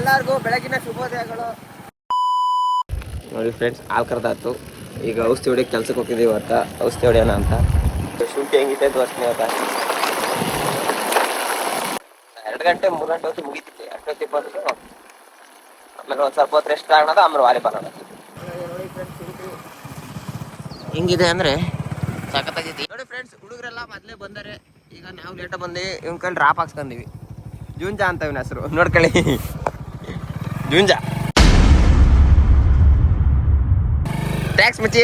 ಎಲ್ಲರಿಗೂ ಬೆಳಗಿನ ಶುಭೋದಯಗಳು. ನೋಡಿ ಫ್ರೆಂಡ್ಸ್ ಹಾಲು ಕರೆದಾಯ್ತು. ಈಗ ಔಷಧಿ ಹೊಡಿಯೋಕೆ ಕೆಲ್ಸಕ್ಕೆ ಹೋಗಿದ್ದೀವಿ ಇವತ್ತ. ಔಷಧಿ ಹೊಡಿಯೋಣ ಅಂತ. ಶುಂಠಿ ಹೆಂಗಿದೆ ತೋರಿಸ್ತೀನಿ ಇವತ್ತ. ಎರಡು ಗಂಟೆ, ಮೂರು ಗಂಟೆ ಹೊತ್ತು ಮುಗಿತೈತಿ ಅಷ್ಟೊತ್ತಿ ಬಂದು ಆಮೇಲೆ ಒಂದು ಸ್ವಲ್ಪ ಹೊತ್ತು ರೆಸ್ಟ್ ಆಗೋಣ ಆಮೇಲೆ ವಾಲಿಬಾಲ್ ಹೆಂಗಿದೆ ಅಂದ್ರೆ ಸಖತ್ತಾಗಿದೆ. ನೋಡಿ ಫ್ರೆಂಡ್ಸ್ ಹುಡುಗರೆಲ್ಲ ಮೊದಲೇ ಬಂದರೆ ಈಗ ನಾವು ಲೇಟಾಗಿ ಬಂದು ಇವ್ನ ಕೈಲಿ ಡ್ರಾಪ್ ಹಾಕ್ಸ್ಕೊಂಡಿವಿ ಜೂಂಜಾ ಅಂತ ಇವನ ಹೆಸರು. ನೋಡ್ಕೊಳ್ಳಿ. ಜೂಂಜಾ ಟ್ಯಾಕ್ಸ್ ಮಚ್ಚಿ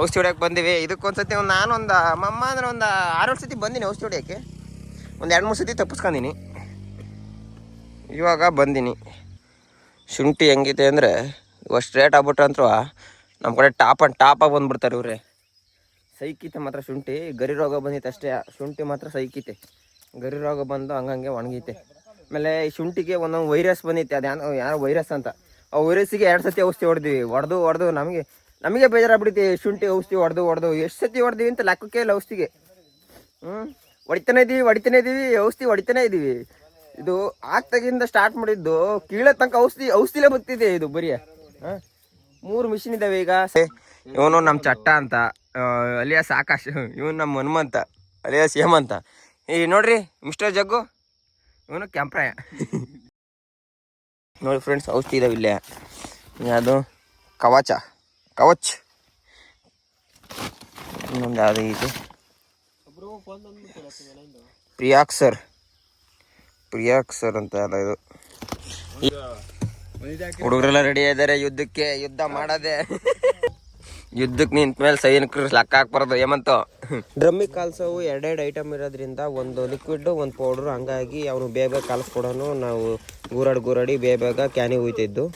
ಔಷಧಿ ಹೊಡ್ಯಕ್ಕೆ ಬಂದಿವಿ. ಇದಕ್ಕೊಂದ್ಸತಿ ಒಂದು ನಾನು ಒಂದು ಮಮ್ಮ ಅಂದ್ರೆ ಒಂದು ಆರು ಸತಿ ಬಂದೀನಿ ಔಷಧಿ ಹೊಡ್ಯೋಕ್ಕೆ ಒಂದು ಎರಡು ಮೂರು ಸತಿ ತಪ್ಪಿಸ್ಕೊಂಡಿನಿ. ಇವಾಗ ಬಂದೀನಿ. ಶುಂಠಿ ಹೆಂಗಿದೆ ಅಂದರೆ ಇವಾಗ ಸ್ಟ್ರೇಟ್ ಆಗ್ಬಿಟ್ರೆ ಅಂತೂ ನಮ್ಮ ಕಡೆ ಟಾಪ್ ಆ್ಯಂಡ್ ಟಾಪಾಗಿ ಬಂದ್ಬಿಡ್ತಾರೆ ಇವ್ರೆ. ಸೈಕಿತೆ ಮಾತ್ರ ಶುಂಠಿ. ಗರಿ ರೋಗ ಬಂದಿತ್ತು ಅಷ್ಟೇ. ಶುಂಠಿ ಮಾತ್ರ ಸೈಕಿತೆ. ಗರಿ ರೋಗ ಬಂದು ಹಂಗಂಗೆ ಒಣಗೈತೆ. ಆಮೇಲೆ ಈ ಶುಂಠಿಗೆ ಒಂದೊಂದು ವೈರಸ್ ಬಂದಿತ್ತು ಅದು ಯಾರೋ ವೈರಸ್ ಅಂತ. ಆ ವೈರಸ್ಸಿಗೆ ಎರಡು ಸತಿ ಔಷಧಿ ಹೊಡೆದ್ವಿ. ಹೊಡೆದು ಹೊಡೆದು, ನಮಗೆ ನಮಗೆ ಬೇಜಾರಾಗ್ಬಿಡ್ತಿ ಶುಂಠಿ ಔಷಧಿ ಹೊಡೆದು ಹೊಡೆದು. ಎಷ್ಟು ಸತಿ ಹೊಡೆದಿವಿ ಅಂತ ಲೆಕ್ಕಕ್ಕೆ ಇಲ್ಲ ಔಷಧಿಗೆ. ಹ್ಞೂ ಹೊಡಿತಾನೆ ಇದ್ದೀವಿ ಹೊಡಿತಾನೆ ಇದ್ದೀವಿ ಔಷಧಿ ಹೊಡಿತಾನೆ ಇದ್ದೀವಿ ಇದು ಆಗ್ತಾಗಿಂದ ಸ್ಟಾರ್ಟ್ ಮಾಡಿದ್ದು ಕೀಳೋ ತನಕ ಔಷಧಿ, ಔಷಧಿಲೇ ಬರ್ತಿದೆ ಇದು ಬರೀ. ಹಾಂ? ಮೂರು ಮಿಷಿನ್ ಇದಾವೆ ಈಗ. ಸೇ, ಇವನು ನಮ್ಮ ಚಟ್ಟ ಅಂತ ಅಲಿಯಾಸ್ ಆಕಾಶ್, ಇವನು ನಮ್ಮ ಹನುಮಂತ, ಅಲಿಯಾಸ್ ಹೇಮಂತ. ಈ ನೋಡ್ರಿ ಮಿಸ್ಟರ್ ಜಗ್ಗು. ಇವನು ಕೆಂಪ್ರಾಯ. ನೋಡಿ ಫ್ರೆಂಡ್ಸ್ ಔಷಧಿ ಇದಾವೆ ಇಲ್ಲೇ. ಯಾವುದು ಕವಚ. ಕವಚ್. ಇನ್ನೊಂದು ಯಾವುದು ಇದು? ಪ್ರಿಯಾಕ್ ಸರ್. ಪ್ರಿಯಾಕ್ ಸರ್ ಅಂತ ಅಲ್ಲ ಇದು. ಹುಡುಗರೆಲ್ಲ ರೆಡಿ ಇದ್ದಾರೆ ಯುದ್ಧಕ್ಕೆ ಯುದ್ಧ ಮಾಡದೆ. ಯುದ್ಧಕ್ಕೆ ನಿಂತ ಮೇಲೆ ಸೈನಿಕರು ಲೆಕ್ಕ ಹಾಕ್ಬಾರ್ದು ಏಮಂತ. ಡ್ರಮ್ಮಿಗೆ ಕಾಲ್ಸವು ಎರಡೆರಡು ಐಟಮ್ ಇರೋದ್ರಿಂದ ಒಂದು ಲಿಕ್ವಿಡ್ ಒಂದು ಪೌಡರ್ ಹಂಗಾಗಿ ಅವರು ಬೇಗ ಕಲ್ಸ್ಕೊಡೋನು ನಾವು ಗೂರಾಡಿ ಗೂರಾಡಿ ಬೇಗ ಬೇಗ ಕ್ಯಾನಿಗೆ ಹೋಯ್ತಿದ್ದು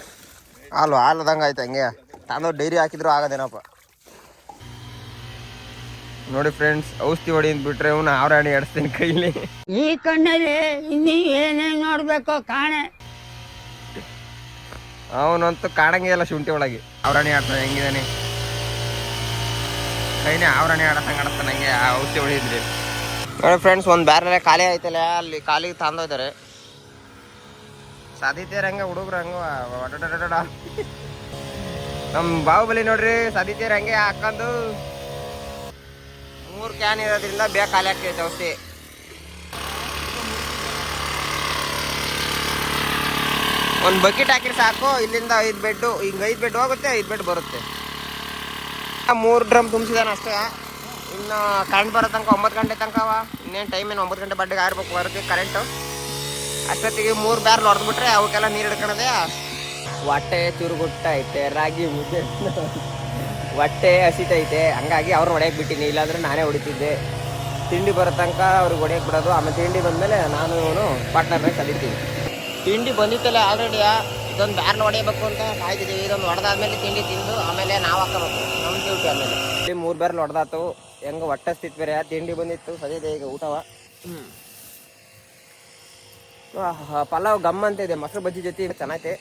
ಹಾಲು ಹಾಲದಂಗೆ ಆಯ್ತು ಹಂಗೆ. ತಾನು ಡೈರಿ ಹಾಕಿದ್ರು ಆಗೋದೇನಪ್ಪ. ನೋಡಿ ಫ್ರೆಂಡ್ಸ್ ಔಷಧಿ ಹೊಡಿ ಅಂತ ಬಿಟ್ರೆ ಇವನು ಆವರಾಣಿ ಆಡಿಸ್ತೀನಿ ಕೈಲಿ. ಈ ಕಣ್ಣಲ್ಲಿ ಇನ್ನೀ ಏನೇನ್ ನೋಡ್ಬೇಕು ಕಾಣೆ. ಅವನಂತೂ ಕಾಣಂಗೆ ಇಲ್ಲ ಶುಂಠಿ ಒಳಗೆ. ಆವರಾಣಿ ಆಡ್ತಾನೆ ಹೆಂಗಿದಾನೆ. ಕೈನೇ ಆವರಣೆ ಆಡತ್ತಂಗೆ ಆಡತಾನೆ ಹಂಗೆ ಆ ಔಷಧಿ ಹೊಡಿದ್ರಿ ನೋಡಿ ಫ್ರೆಂಡ್ಸ್ ಒಂದು ಬ್ಯಾರೆ ಖಾಲಿ ಆಯ್ತಲ್ಲ, ಅಲ್ಲಿ ಖಾಲಿ ತಂದೋಯ್ತಾರೆ ಸಾಧಿತೀರ ಹಂಗೆ ಹುಡುಗ್ರು ಹಂಗ ನಮ್ ನಮ್ಮ ಬಾಹುಬಲಿ ನೋಡ್ರಿ ಸಾಧಿತೀರ ಹಂಗೆ ಹಾಕೊಂಡು ಮೂರು ಕ್ಯಾನ್ ಇರೋದ್ರಿಂದ ಬೇಗ ಖಾಲಿ ಆಗ್ತೈತೆ ಔಷಧಿ. ಒಂದು ಬಕೆಟ್ ಹಾಕಿರ್ ಸಾಕು, ಇಲ್ಲಿಂದ ಐದು ಬೆಡ್ಡು ಹಿಂಗೆ ಐದು ಬೆಡ್ ಹೋಗುತ್ತೆ, ಐದು ಬೆಡ್ ಬರುತ್ತೆ. ಮೂರು ಡ್ರಮ್ ತುಂಬಿಸಿದಾನೆ ಅಷ್ಟೇ. ಇನ್ನು ಕರೆಂಟ್ ಬರೋ ತನಕ ಒಂಬತ್ತು ಗಂಟೆ ತನಕ ಅವ. ಇನ್ನೇನು ಟೈಮ್ ಏನು ಒಂಬತ್ತು ಗಂಟೆ ಬಡ್ಡಿಗೆ ಆರ್ಬೇಕು ಬರುತ್ತೆ ಕರೆಂಟು ಅಷ್ಟೊತ್ತಿಗೆ ಮೂರು ಬ್ಯಾರ್ಲ್ ಹೊಡೆದ್ಬಿಟ್ರೆ ಅವಕ್ಕೆಲ್ಲ ನೀರು ಹಿಡ್ಕೊಳದೆ ಹೊಟ್ಟೆ ಚುರುಗುಟ್ಟೈತೆ ರಾಗಿ ಮುದ್ದೆ. ಹೊಟ್ಟೆ ಹಸಿತೈತೆ. ಹಂಗಾಗಿ ಅವ್ರು ಹೊಡೆಯಕ್ಕೆ ಬಿಟ್ಟಿನಿ, ಇಲ್ಲಾಂದ್ರೆ ನಾನೇ ಹೊಡಿತಿದ್ದೆ. ತಿಂಡಿ ಬರೋ ತನಕ ಅವ್ರಿಗೆ ಹೊಡೆಯಕ್ಕೆ ಬಿಡೋದು. ಆಮೇಲೆ ತಿಂಡಿ ಬಂದಮೇಲೆ ನಾನು ಇವನು ಪಾರ್ಟ್ನರ್ನ ಕಲಿತೀನಿ ತಿಂಡಿ ಬಂದಿತ್ತಲ್ಲ ಆಲ್ರೆಡಿ ಇದೊಂದು ಬ್ಯಾರ್ನ ಹೊಡಿಬೇಕು ಅಂತ ಕಾಯ್ತಿದ್ದೀವಿ ಇದೊಂದು ಹೊಡೆದಾದ್ಮೇಲೆ ತಿಂಡಿ ತಿಂದು ಆಮೇಲೆ ನಾವು ಹಾಕೋಬೇಕು. ನಮ್ಮ ಡ್ಯೂಟಿ ಆಮೇಲೆ. ಇಲ್ಲಿ ಮೂರು ಬ್ಯಾರ್ನ ಹೊಡೆದಾತು ಹೆಂಗೆ ಹೊಟ್ಟೆ ಹಸ್ತಿತ್ತು ಬೇರೆ? ತಿಂಡಿ ಬಂದಿತ್ತು. ಸದ್ಯದ ಈಗ ಊಟವ. ಪಲಾವ್ ಗಮ್ ಅಂತ ಇದೆ. ಮೊಸರು ಬಜ್ಜಿ ಜೊತೆ ಚೆನ್ನಾಗೈತೆ.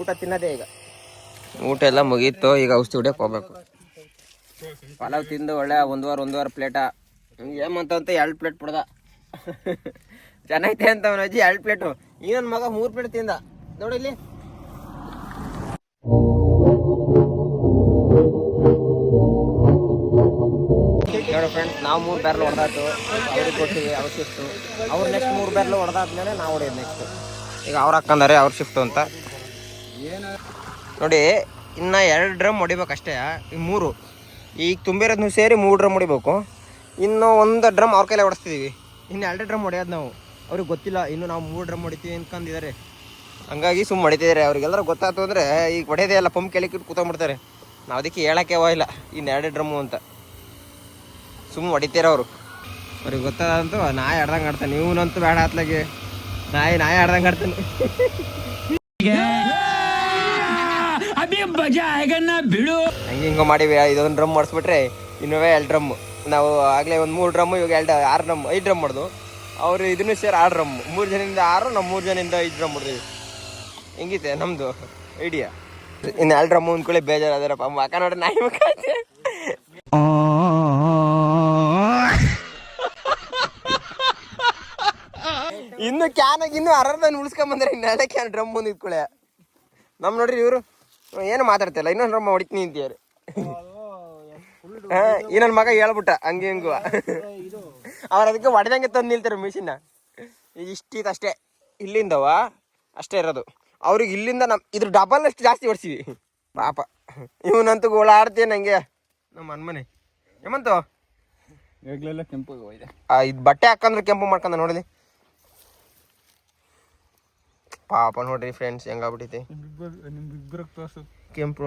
ಊಟ ತಿನ್ನದೇ ಈಗ. ಊಟ ಎಲ್ಲ ಮುಗೀತು. ಈಗ ಔಷಧಿ ಹೊಡಿಯಕ್ಕೆ ಹೋಗ್ಬೇಕು. ಪಲಾವ್ ತಿಂದು ಒಳ್ಳೆ ಒಂದುವಾರ ಒಂದುವಾರ ಪ್ಲೇಟ. ಏಮಂತ ಅಂತ ಎರಡು ಪ್ಲೇಟ್ ಬಿಡ್ದ ಚೆನ್ನಾಗೈತೆ ಅಂತ ಅವನ ಅಜ್ಜಿ ಎರಡು ಪ್ಲೇಟು. ಇನ್ನೊಂದು ನನ್ನ ಮಗ ಮೂರು ಪ್ಲೇಟ್ ತಿಂದ. ನೋಡಿ ಇಲ್ಲಿ. ನೋಡಿ ಫ್ರೆಂಡ್ಸ್ ನಾವು ಮೂರು ಬ್ಯಾರ್ಲ್ ಹೊಡೆದಾತು ಅವ್ರಿಗೆ ಕೊಟ್ಟಿವಿ ಅವ್ರ ಶಿಫ್ಟು ಅವ್ರು ನೆಕ್ಸ್ಟ್ ಮೂರು ಬ್ಯಾರ್ಲ್ ಹೊಡೆದಾದ್ಮೇಲೆ ನಾವು ಹೊಡೆಯೋದು ನೆಕ್ಸ್ಟ್ ಈಗ ಅವ್ರು ಹಾಕ್ಕಂದಾರೆ ಅವ್ರ ಶಿಫ್ಟು ಅಂತ. ನೋಡಿ, ಇನ್ನು ಎರಡು ಡ್ರಮ್ ಹೊಡಿಬೇಕಷ್ಟೇ. ಈ ಮೂರು. ಈಗ ತುಂಬಿರೋದನ್ನು ಸೇರಿ ಮೂರು ಡ್ರಮ್ ಹೊಡಿಬೇಕು. ಇನ್ನು ಒಂದು ಡ್ರಮ್ ಅವ್ರ ಕೈಲೇ ಹೊಡಿಸ್ತಿದ್ದೀವಿ ಇನ್ನು ಎರಡು ಡ್ರಮ್ ಹೊಡೆಯೋದು ನಾವು. ಅವ್ರಿಗೆ ಗೊತ್ತಿಲ್ಲ, ಇನ್ನು ನಾವು ಮೂರು ಡ್ರಮ್ ಹೊಡಿತೀವಿ ಅನ್ಕೊಂಡಿದ್ದಾರೆ ಹಂಗಾಗಿ ಸುಮ್ಮ ಹೊಡಿತಿದ್ದಾರೆ ಅವ್ರಿಗೆಲ್ಲರೂ ಗೊತ್ತಾಯ್ತು ಅಂದರೆ ಈಗ ಹೊಡೆಯೋದೇ ಇಲ್ಲ, ಪಂಪ್ ಕೆಳಕ್ಕೆ ಕೂತ್ಕೊಂಡ್ಬಿಡ್ತಾರೆ ನಾವು ಅದಕ್ಕೆ ಹೇಳೋಕ್ಕೆ ಹೋಗಿಲ್ಲ ಇನ್ನು ಎರಡು ಡ್ರಮ್ಮು ಅಂತ. ಸುಮ್ಮ ಹೊಡಿತೀರ ಅವರು. ಅವ್ರಿಗೆ ಗೊತ್ತಾದಂತೂ ನಾಯಿ ಆಡ್ದಂಗೆ ಆಡ್ತಾನೆ. ನೀವುನಂತೂ ಬೇಡ ಆತ್ಲಾಗೆ. ನಾಯಿ ನಾಯಿ ಆಡ್ದಂಗೆ ಆಡ್ತಾನೆ. ಹಂಗೆ ಹಿಂಗೆ ಮಾಡಿವಿ. ಇದೊಂದು ಡ್ರಮ್ ಮಾಡಿಸ್ಬಿಟ್ರೆ ಇನ್ನುವೇ ಎರಡು ಡ್ರಮ್ ನಾವು ಆಗಲೇ ಒಂದು ಮೂರು ಡ್ರಮ್ಮು, ಇವಾಗ ಎರಡು, ಆರು ಡ್ರಮ್, ಐದು ಡ್ರಮ್ ಮಾಡ್ದು. ಅವರು ಇದನ್ನೂ ಸೇರಿ ಆರು ಡ್ರಮ್ ಮೂರು ಜನದಿಂದ ಆರು ನಮ್ಮ ಮೂರು ಜನದಿಂದ ಐದು ಡ್ರಮ್ ಮಾಡಿದ್ವಿ ಹೆಂಗಿದೆ ನಮ್ಮದು ಐಡಿಯಾ ಇನ್ನು ಎರಡು ಡ್ರಮ್ ಅಂದ್ಕೊಳ್ಳಿ ಬೇಜಾರಾದ್ರಪ್ಪ. ಮಕ ನೋಡ್ರಿ ನಾಯಿ ಇನ್ನು ಕ್ಯಾನಾಗ ಇನ್ನು ಅರ್ಧ ಉಳಿಸ್ಕೊಂಬಂದ್ರೆ ಇನ್ನೆಲ್ಲ ಕ್ಯಾನ್ ಡ್ರಮ್ ಮುಂದೆ ಇಟ್ಕೊಳ್ಳೆ ನಮ್ ನೋಡ್ರಿ ಇವರು, ಏನು ಮಾತಾಡ್ತಿಲ್ಲ, ಇನ್ನೊಂದು ಡ್ರಮ್ ಹೊಡಿತೀನಿ ಅಂತೀಯಾರು ಈ ಮಗ ಹೇಳ್ಬಿಟ್ಟ, ಹಂಗೆ ಹಿಂಗು. ಅವ್ರ ಅದಕ್ಕೆ ಹೊಡೆದಂಗೆ ತಂದು ನಿಲ್ತಾರೆ ಮಿಷಿನ್ನ ಇಷ್ಟಿತ್ತು ಅಷ್ಟೇ. ಇಲ್ಲಿಂದವ? ಅಷ್ಟೇ ಇರೋದು. ಅವ್ರಿಗೆ ಇಲ್ಲಿಂದ ನಮ್ಮ ಇದ್ರ ಡಬಲ್ ಅಷ್ಟು ಜಾಸ್ತಿ ಹೊಡ್ಸಿವಿ. ಪಾಪ. ಇವನಂತೂ ಓಡಾಡ್ತೀಯ ನಂಗೆ. ನಮ್ಮ ಅನ್ಮನೆ ಹೇಮಂತು? ಈಗಲೆಲ್ಲ ಕೆಂಪು ಇದು. ಬಟ್ಟೆ ಹಾಕಂದ್ರೆ ಕೆಂಪು ಮಾಡ್ಕೊಂಡ ನೋಡಲಿ ಪಾಪ ನೋಡ್ರಿ ಫ್ರೆಂಡ್ಸ್ ಹೆಂಗಾಗ್ಬಿಟ್ಟೈತಿ ಕೆಂಪು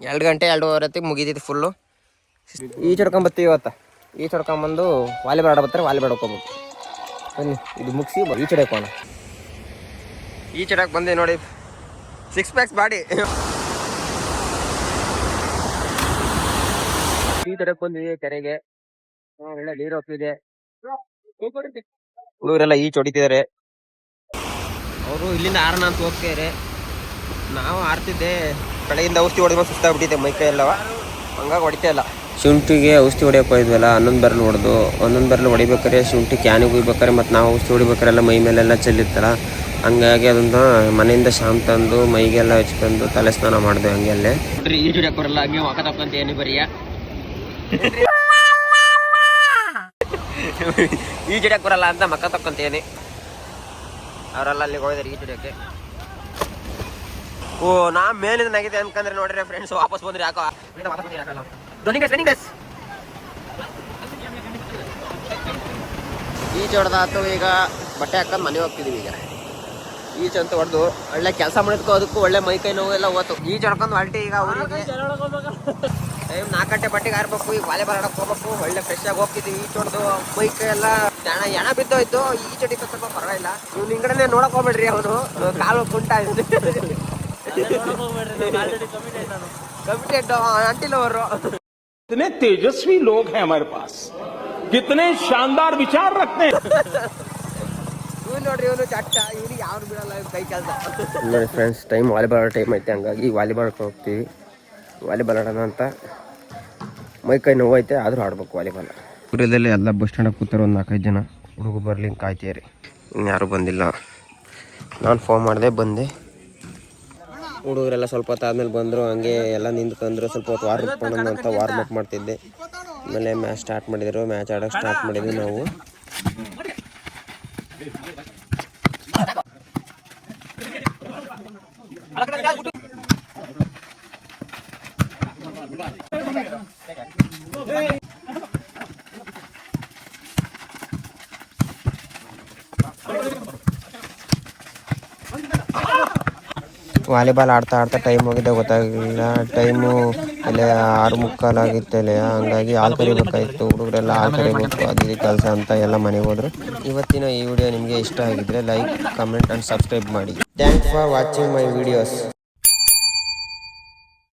ಎರಡು ಗಂಟೆ ಎರಡೂವರೆ ಹೊತ್ತಿಗೆ ಮುಗಿದೈತಿ ಫುಲ್ಲು ಈಚ್ ಹೊಡ್ಕೊಂಬತ್ತೀವಿ ಇವತ್ತ. ಈಚ್ ಹೊಡ್ಕೊಂಬಂದು ವಾಲಿಬಾಲ್ ಆಡ ಬರ್ತಾರೆ ವಾಲಿಬಾಲ್ ಹೋಗ್ಬೇಕು. ಬನ್ನಿ ಇದು ಮುಗಿಸಿ ಈ ಹೊಡ್ಕೋಣ ಈಚ್ ಚಟಕ್ ಬಂದೆ ನೋಡಿ. ಸಿಕ್ಸ್ ಪ್ಯಾಕ್ಸ್ ಬಾಡಿ ಈ ಚಟಕ್ ಬಂದಿದೆ ಕೆರೆಗೆ. ಒಳ್ಳೆ ನೀರು ಹೋಗ್ತಿದೆ ಹುಡುಗರೆಲ್ಲ ಈಚ್ ಹೊಡಿತಿದ್ದಾರೆ ಅವರು ಇಲ್ಲಿಂದ ಆರನ ಅಂತ ಹೋಗ್ತಿದ್ದಾರೆ ನಾವು ಆಡ್ತಿದ್ದೆ ಕಡೆಯಿಂದ ಔಷಧಿ ಹೊಡೆದ್ಮೇಲೆ ಮೈ ಮೈಕೈ ಎಲ್ಲವ. ಹಂಗಾಗಿ ಹೊಡಿತಾ ಇಲ್ಲ. ಶುಂಠಿಗೆ ಔಷಧಿ ಹೊಡಿಯಕ್ಕೆ ಇದ್ವಲ್ಲ ಹನ್ನೊಂದು ಬೆರಳು ಹೊಡೆದು ಒಂದೊಂದು ಬೆರಳು ಹೊಡಿಬೇಕಾರೆ ಶುಂಠಿ ಕ್ಯಾನಿಗೆ ಹೋಗ್ಬೇಕಾರೆ ಮತ್ತು ನಾವು ಔಷಧಿ ಹೊಡಿಬೇಕಾರೆಲ್ಲ ಮೈ ಮೇಲೆಲ್ಲ ಚೆಲ್ಲಿತ್ತಲ್ಲ. ಹಂಗಾಗಿ ಅದನ್ನ ಮನೆಯಿಂದ ಶಾಮ್ ತಂದು, ಮೈಗೆಲ್ಲ ಹಚ್ಕೊಂಡು ತಲೆ ಸ್ನಾನ ಮಾಡಿದೆ ಹಂಗೆ ಅಲ್ಲೇ. ಬರಲ್ಲ ಈ ಬರಲ್ಲ ಅಂತ ಮಕ್ಕ ತಕ್ಕಂತೇನೆ ಅವರೆಲ್ಲ ಅಲ್ಲಿಗೆ ಹೋಗಿದ್ದಾರೆ ಈ ಜುಡಿಯಕ್ಕೆ ಓ, ನಾ ಮೇಲಿಂದ ನಗಿದೆ ಅನ್ಕಂದ್ರೆ ನೋಡ್ರಿ ಫ್ರೆಂಡ್ಸ್ ವಾಪಸ್ ಬಂದ್ರೆ ಯಾಕೋ? ಈ ಜೋಡದಾತು ಈಗ ಬಟ್ಟೆ ಹಾಕೊಂಡು ಮನೆ ಹೋಗ್ತಿದೀವಿ ಈಗ. ಈಚೆ ಅಂತ ಹೊಡೆದು ಒಳ್ಳೆ ಕೆಲಸ ಮಾಡಿದ್ಕೋ ಅದಕ್ಕೂ ಒಳ್ಳೆ ಮೈ ಕೈ ನೋವು ಎಲ್ಲ ಹೋತು ಈಚೆ ಹೊಡ್ಕೊಂಡು ಹೊಲ್ಟಿ ಈಗ ಊರಿಗೆ ಟೈಮ್ ನಾಲ್ಕು ಗಂಟೆ ಬಟ್ಟೆಗೆ ಆರ್ಬೇಕು ಈಗ ವಾಲಿಬಾಲ್ ಆಡಕ್ಕೆ ಹೋಗ್ಬೇಕು ಒಳ್ಳೆ ಫ್ರೆಶ್ ಆಗಿ ಹೋಗ್ತಿದ್ವಿ ಈಚೆ ಹೊಡೆದು ಮೈ ಕೈ ಎಲ್ಲ ಎಣ ಎಣ ಬಿದ್ದೋಯ್ತು ಈಚೆ ಹೊಡಿತ ಸ್ವಲ್ಪ ಪರವಾಗಿಲ್ಲ ನೀವು ನಿಂಗಡೆ ನೋಡಕ್ ಹೋಗ್ಬೇಡ್ರಿ ಅವನು ಕಾಲು ಕುಂಟ ಕಮಿಟೆಡ್ ಅಂಟಿಲ್ಲ ಅವರು कितने तेजस्वी लोग हैं हमारे पास कितने शानदार विचार रखते हैं ಇವ್ನು ನೋಡ್ರಿ ಇವನು ಚಟ್ಟ. ಇವನಿಗೆ ಯಾರು ಬಿಡಲ್ಲ ಇವ್ನ್ ಕೈ ಕೆಲಸ. ನೋಡಿ ಫ್ರೆಂಡ್ಸ್ ಟೈಮ್ ವಾಲಿಬಾಲ್ ಟೈಮ್ ಐತೆ ಹಂಗಾಗಿ ವಾಲಿಬಾಲ್ ಹೋಗ್ತೀವಿ. ವಾಲಿಬಾಲ್ ಆಡೋಣ ಅಂತ. ಮೈ ಕೈ ನೋವು ಐತೆ ಆದರೂ ಆಡ್ಬೇಕು ವಾಲಿಬಾಲ್ ಪುರದಲ್ಲಿ ಎಲ್ಲ ಬಸ್ ಸ್ಟ್ಯಾಂಡಾಗ ಕೂತಾರೆ ಒಂದು ನಾಲ್ಕೈದು ಜನ ಹುಡುಗ ಬರ್ಲಿಂಗ್ ಕಾಯ್ತೀರಿ ಇನ್ಯಾರು ಬಂದಿಲ್ಲ. ನಾನು ಫೋನ್ ಮಾಡಿದೆ ಬಂದೆ. ಹುಡುಗರೆಲ್ಲ ಸ್ವಲ್ಪ ಹೊತ್ತು ಆದಮೇಲೆ ಬಂದರು ಹಂಗೆ ಎಲ್ಲ ನಿಂತ್ಕೊಂಡ್ರು ಸ್ವಲ್ಪ ಹೊತ್ತು ವಾರ್ಮ್ ಅಪ್ ಅಂತ ವಾರ್ಮ್ ಅಪ್ ಮಾಡ್ತಿದ್ದೆ. ಆಮೇಲೆ ಮ್ಯಾಚ್ ಸ್ಟಾರ್ಟ್ ಮಾಡಿದರು ಮ್ಯಾಚ್ ಆಡೋಕೆ ಸ್ಟಾರ್ಟ್ ಮಾಡಿದ್ವಿ ನಾವು. ವಾಲಿಬಾಲ್ ಆಡ್ತಾ ಆಡ್ತಾ ಟೈಮ್ ಹೋಗಿದ್ದೆ ಗೊತ್ತಾಗಲಿಲ್ಲ. ಟೈಮು ಇಲ್ಲೇ ಆರು ಮುಕ್ಕಾಲಾಗಿತ್ತು ಅಲ್ಲಿ ಹಂಗಾಗಿ ಹಾಲು ಕರಿಬೇಕಾಗಿತ್ತು ಹುಡುಗರೆಲ್ಲ ಆಲ್ ಕರಿಬೇಕು. ಅದು ಕೆಲಸ ಅಂತ ಎಲ್ಲ ಮನೆಗೆ ಹೋದ್ರು. ಇವತ್ತಿನ ಈ ವಿಡಿಯೋ ನಿಮಗೆ ಇಷ್ಟ ಆಗಿದ್ರೆ ಲೈಕ್ ಕಮೆಂಟ್ ಆ್ಯಂಡ್ ಸಬ್ಸ್ಕ್ರೈಬ್ ಮಾಡಿ. Thanks for watching my videos